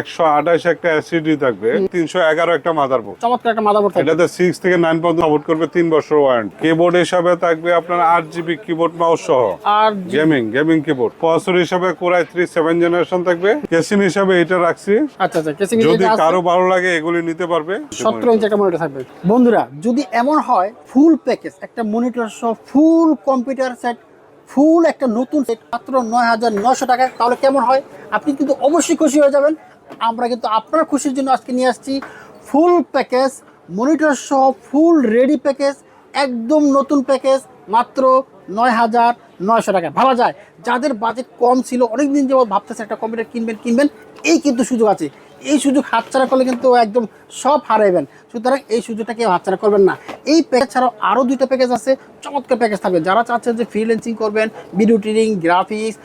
একশো আঠাশ একটা অ্যাসিডি থাকবে তিনশো এগারো একটা মাদারবোর্ড চমৎকার একটা মাদারবোর্ড এটাতে সিক্স থেকে নাইন পর্যন্ত সাপোর্ট করবে তিন বছর ওয়ারেন্টি কিবোর্ড হিসাবে থাকবে আপনার আট জিবি কিবোর্ড মাউস সহ। আর গেমিং গেমিং কিবোর্ড প্রসেসর হিসাবে core i three seven generation থাকবে। কেসিন হিসাবে এটা রাখছি। আচ্ছা আচ্ছা কেসিং যদি কারও ভালো লাগে এগুলি নিতে পারবে। সতেরো ইঞ্চি একটা মনিটর থাকবে। বন্ধুরা যদি এমন হয় ফুল প্যাকেজ একটা মনিটর সহ ফুল কম্পিউটার সেট ফুল একটা নতুন সেট মাত্র নয় হাজার নশো টাকা তাহলে কেমন হয়? আপনি কিন্তু অবশ্যই খুশি হয়ে যাবেন। আমরা কিন্তু আপনার খুশির জন্য আজকে নিয়ে আসছি ফুল প্যাকেজ মনিটর সহ ফুল রেডি প্যাকেজ একদম নতুন প্যাকেজ মাত্র নয় হাজার নয়শো টাকা। ভাবা যায়, যাদের বাজেট কম ছিল অনেক দিন যাবত ভাবতেছে একটা কম্পিউটার কিনবেন কিনবেন, এই কিন্তু সুযোগ আছে। এই সুযোগ হাতছাড়া করলে কিন্তু একদম সব হারাইবেন। সুতরাং এই সুযোগটা কেউ হাতছাড়া করবেন না। এই প্যাকেজ ছাড়াও আরও দুইটা প্যাকেজ আছে, চমৎকার প্যাকেজ থাকবে। যারা চাচ্ছেন যে ফ্রিল্যান্সিং করবেন ভিডিও ট্রেডিং গ্রাফিক্স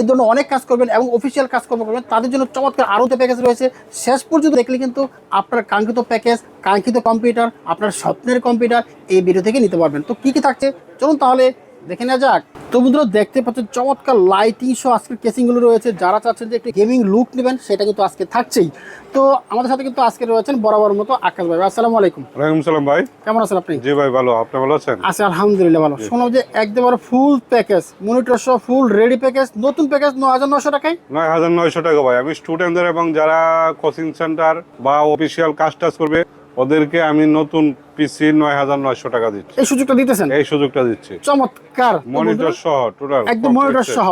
এই জন্য অনেক কাজ করবেন এবং অফিসিয়াল কাজ করবেন করবেন। তাদের জন্য চমৎকার আরও যে প্যাকেজ রয়েছে। শেষ পর্যন্ত দেখলে কিন্তু আপনার কাঙ্ক্ষিত প্যাকেজ কাঙ্ক্ষিত কম্পিউটার আপনার স্বপ্নের কম্পিউটার এই ভিডিও থেকে নিতে পারবেন। তো কী কী থাকছে? চলুন তাহলে দেখে নেওয়া যাক। তো বন্ধুরা দেখতে পাচ্ছেন চমৎকার লাইটিং সহ আজকের কেসিংগুলো রয়েছে। যারা চাচ্ছেন যে একটি গেমিং লুক নেবেন সেটা কিন্তু আজকে থাকছেই। তো আমাদের সাথে কিন্তু আজকে রয়েছেন বরাবর মতো আকাশ ভাই। আসসালামু আলাইকুম। ওয়ালাইকুম সালাম ভাই। কেমন আছেন আপনি? জি ভাই ভালো। আপনি ভালো আছেন? আছি আলহামদুলিল্লাহ ভালো। শুনলাম যে একদম ফুল প্যাকেজ মনিটর সহ ফুল রেডি প্যাকেজ নতুন প্যাকেজ ন হাজার নশো টাকায়? নয় হাজার নয়শো টাকা ভাই। আমি স্টুডেন্টদের এবং যারা কোচিং সেন্টার বা অফিসিয়াল কাজ টাজ করবে ওদেরকে আমি নতুন পিসি নয় হাজার নয়শো টাকা দিচ্ছি। এই সুযোগটা দিতেছেন? এই সুযোগটা দিচ্ছি। চমৎকার। মনিটর সহ টোটাল একদম মনিটর সহ।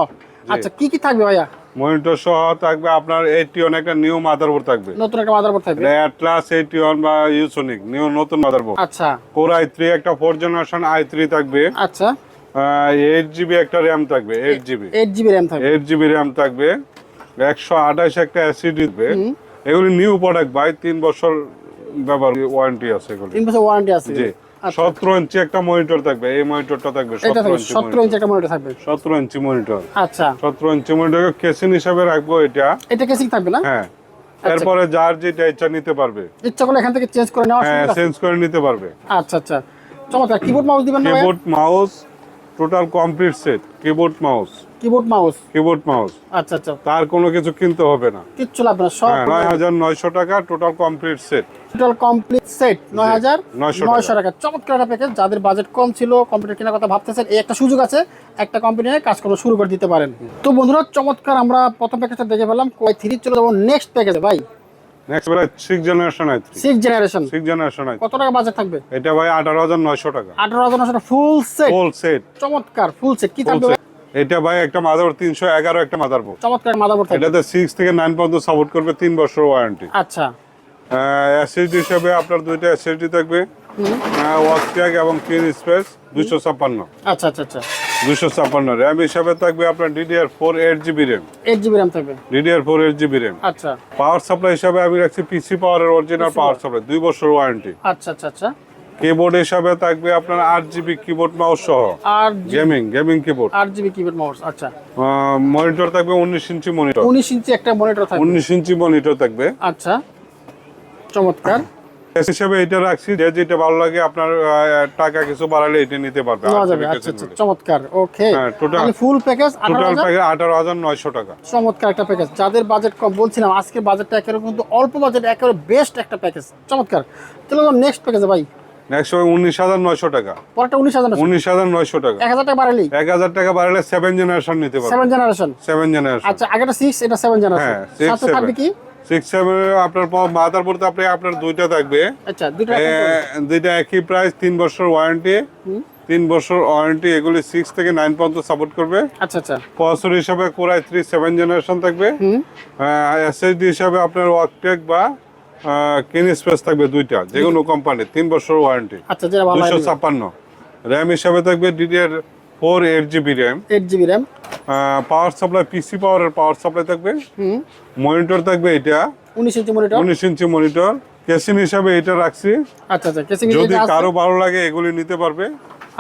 আচ্ছা কি কি থাকবে ভাইয়া? মনিটর সহ থাকবে আপনার এইটি অন একটা নিউ মাদারবোর্ড থাকবে। নতুন একটা মাদারবোর্ড থাকবে। অ্যাটলাস এইটি ওয়ান বা ইউসোনিক নিউ নতুন মাদারবোর্ড আচ্ছা। কোর আই থ্রি একটা ফোর জেনারেশন আই থ্রি থাকবে। আচ্ছা। এইট জিবি একটা র্যাম থাকবে eight GB eight GB RAM থাকবে। এইট জিবি র্যাম থাকবে। একশো আঠাশ একটা অ্যাসিড দিবে এগুলি নিউ প্রোডাক্ট ভাই তিন বছর ব্যবহার ওয়ারেন্টি আছে এগুলি। তিন বছর ওয়ারেন্টি আছে। জি। আচ্ছা। সতেরো ইঞ্চি একটা মনিটর থাকবে। এই মনিটরটা থাকবে এটা সতেরো থাকবে ইঞ্চি সতেরো একটা মনিটর থাকবে। সতেরো ইঞ্চি মনিটর আচ্ছা। সতেরো ইঞ্চি মনিটর কেসিন হিসাবে রাখব এটা। এটা কেসিং থাকবে না? হ্যাঁ। তারপরে যার যেটা ইচ্ছা নিতে পারবে। ইচ্ছা করলে এখান থেকে চেঞ্জ করে নেওয়া হ্যাঁ চেঞ্জ করে নিতে পারবে। আচ্ছা আচ্ছা। চমৎকার। কিবোর্ড মাউস দিবেন না keyboard mouse total complete set keyboard mouse keyboard mouse? Keyboard mouse. আচ্ছা আচ্ছা। তার কোনো কিছু কিনতে হবে না। কিচ্ছু লাগবে না সব হ্যাঁ নয় হাজার নয়শো টাকা total complete set total complete set নয় হাজার নয়শো টাকা। চমৎকার একটা প্যাকেজ যাদের বাজেট কম ছিল কম্পিউটার কেনার কথা ভাবতেছেন এই একটা সুযোগ আছে একটা কোম্পানি নিয়ে কাজ করা শুরু করে দিতে পারেন। তো বন্ধুরা চমৎকার আমরা প্রথম প্যাকেজটা দেখে পেলাম কয় থ্রি চলে যাব নেক্সট প্যাকেজে ভাই। Next Bela six generation i three six generation six generation i কত টাকা বাজেট থাকবে? এটা ভাই আঠারো হাজার নয়শো টাকা। আঠারো হাজার নশো ফুল সেট ফুল সেট চমৎকার ফুল সেট কি থাকবে এটা ভাই একটা মাদারবোর্ড তিনশো এগারো একটা মাদারবোর্ড। চমৎকার মাদারবোর্ড এটাতে সিক্স থেকে নাইন পর্যন্ত সাপোর্ট করবে তিন বছর ওয়ারেন্টি আচ্ছা। অ্যাসিড হিসাবে আপনার দুইটা অ্যাসিডি থাকবে। ওয়াকট্যাগ এবং কিন স্পেস দুইশো ছাপ্পান্ন। আচ্ছা আচ্ছা আচ্ছা। দুইশো ছাপ্পান্ন। র্যাম হিসাবে থাকবে আপনার DDR four eight GB RAM eight GB RAM থাকবে। DDR four eight GB RAM আচ্ছা। পাওয়ার সাপ্লাই হিসাবে আমি রাখছি পিসি পাওয়ারের অরিজিনাল পাওয়ার সাপ্লাই দুই বছর ওয়ারেন্টি আচ্ছা আচ্ছা আচ্ছা। কিবোর্ড হিসাবে থাকবে আপনার আট জিবি কিবোর্ড মাউস সহ। আর গেমিং গেমিং কিবোর্ড আট জিবি কিবোর্ড মাউস আচ্ছা মনিটর থাকবে উনিশ ইঞ্চি মনিটর উনিশ ইঞ্চি একটা মনিটর থাকবে। উনিশ ইঞ্চি মনিটর থাকবে। আচ্ছা চমৎকার। এস হিসাবে এটা রাখছি যে যেটা ভালো লাগে আপনার টাকা কিছু বাড়ালে এটা নিতে পারবে। আচ্ছা আচ্ছা চমৎকার ওকে তাহলে ফুল প্যাকেজ আঠারো টোটাল প্যাকেজ আঠারো হাজার নয়শো টাকা। চমৎকার একটা প্যাকেজ যাদের বাজেট কম বলছিলাম আজকের বাজেটটা একেবারে কিন্তু অল্প বাজেট একেবারে বেস্ট একটা প্যাকেজ চমৎকার। চলো নেক্সট প্যাকেজে ভাই। নেক্সট হবে উনিশ হাজার নয়শো টাকা। পরেরটা উনিশ হাজার উনিশ হাজার নয়শো টাকা। এক হাজার টাকা বাড়ালেই এক হাজার টাকা বাড়ালে সেভেন জেনারেশন নিতে পারবে। সেভেন জেনারেশন সেভেন জেনারেশন আচ্ছা আগেটা সিক্স এটা সেভেন জেনারেশন হ্যাঁ সিক্স সাথে কি? সিক্স সেভেন আপনার আপনি দুইটা থাকবে। আচ্ছা দুইটা একই প্রাইস তিন বছর ওয়ারেন্টি তিন বছর ওয়ারেন্টি এগুলি সিক্স থেকে নাইন পর্যন্ত সাপোর্ট করবে। আচ্ছা আচ্ছা। প্রসেসর হিসাবে core i three seven generation থাকবে। এসএসডি হিসাবে আপনার ওয়াকটেক বা কিন স্পেস থাকবে দুইটা যে কোনো কোম্পানি তিন বছর ওয়ারেন্টি আচ্ছা যেটা ভালো দুশো ছাপ্পান্ন। র্যাম হিসাবে থাকবে DDR four eight GB RAM eight GB RAM power supply PC পাওয়ারের পাওয়ার সাপ্লাই থাকবে। মনিটর থাকবে এটা। উনিশ ইঞ্চি মনিটর উনিশ ইঞ্চি মনিটর কেসিন হিসাবে এটা রাখছি। আচ্ছা আচ্ছা কেসিং যদি কারও ভালো লাগে এগুলি নিতে পারবে।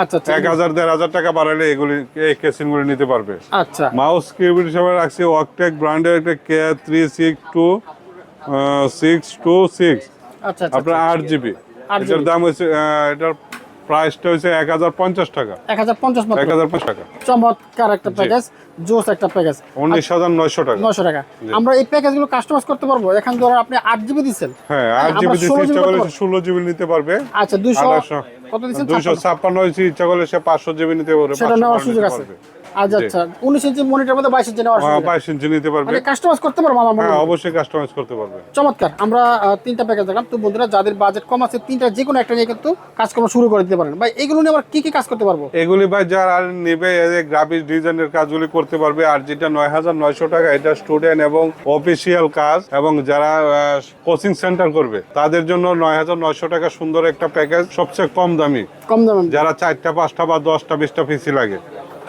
আচ্ছা আচ্ছা। এক হাজার দেড় হাজার টাকা বাড়ালে এগুলি এই কেসিন গুলি নিতে পারবে। আচ্ছা। মাউস কিবোর্ড হিসাবে রাখছি ওয়াকটেক ব্র্যান্ডের একটা K three six two six two six আচ্ছা আচ্ছা আপনার আট জিবি আট এটার দাম হচ্ছে আহ, এটার প্রাইসটা হচ্ছে এক হাজার পঞ্চাশ টাকা। এক হাজার পঞ্চাশ এক হাজার পঞ্চাশ টাকা। চমৎকার একটা প্যাকেজ জোস একটা প্যাকেজ উনিশ হাজার নয়শো টাকা। নশো টাকা। আমরা এই প্যাকেজগুলো কাস্টমাইজ করতে পারব? এখান ধরো আপনি আট জিবি দিচ্ছেন। হ্যাঁ আট জিবি 16 ইচ্ছা করলে ষোলো জিবি নিতে পারবে। আচ্ছা দুইশো কত দিচ্ছেন? দুইশো ছাপ্পান্ন। ইচ্ছা করলে সে পাঁচশো জিবি নিতে পারবে সেটা নেওয়ার সুযোগ আছে। আচ্ছা আচ্ছা উনিশ ইঞ্চি মনিটর মধ্যে বাইশ ইঞ্চি নেওয়ার হ্যাঁ, বাইশ ইঞ্চি নিতে পারবে। মানে কাস্টমাইজ করতে পারব আমার মনে হ্যাঁ। হয়। অবশ্যই কাস্টমাইজ করতে পারবে। চমৎকার। আমরা তিনটা প্যাকেজ দেখলাম। তো বন্ধুরা যাদের বাজেট কম আছে তিনটা যে কোনো একটা নিয়ে কিন্তু কাজকর্ম শুরু করে দিতে পারেন ভাই এগুলো নিয়ে আবার কি কি কাজ করতে পারব? এগুলি ভাই যারা আর নেবে গ্রাফিক্স ডিজাইনের কাজগুলি করতে পারবে আর যেটা নয় হাজার নয়শো টাকা এটা স্টুডেন্ট এবং অফিসিয়াল কাজ এবং যারা কোচিং সেন্টার করবে তাদের জন্য নয় হাজার নয়শো টাকা সুন্দর একটা প্যাকেজ সবচেয়ে কম দামি। কম দামি। যারা চারটা পাঁচটা বা দশটা বিশটা পিসি লাগে।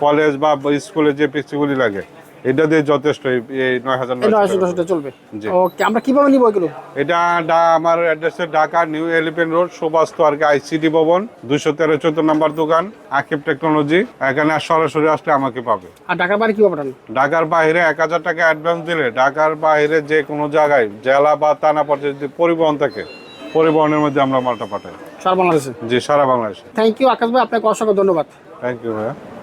কলেজ বা স্কুলে যে পিসিগুলি লাগে। এটা দিয়ে যথেষ্ট এই- নয় হাজার চলবে? ওকে আমরা কীভাবে নিবো এগুলো? এটা আমার address Dhaka new Elephant road Subhash আর আইসিডি ভবন দুশো তেরো চোদ্দ নম্বর দোকান আকিব টেকনোলজি। এখানে সরাসরি আসলে আমাকে পাবে। আর ঢাকার বাড়ি কীভাবে পাঠান? ঢাকার বাইরে এক হাজার টাকা অ্যাডভান্স দিলে ঢাকার বাইরে যে কোনো জায়গায় জেলা বা থানা পর্যায়ে যদি পরিবহন থাকে পরিবহনের মধ্যে আমরা মালটা পাঠাই। সারা বাংলাদেশে? জি সারা বাংলাদেশে। থ্যাংক ইউ আকাশ ভাই আপনাকে অসংখ্য ধন্যবাদ। থ্যাংক ইউ ভাইয়া।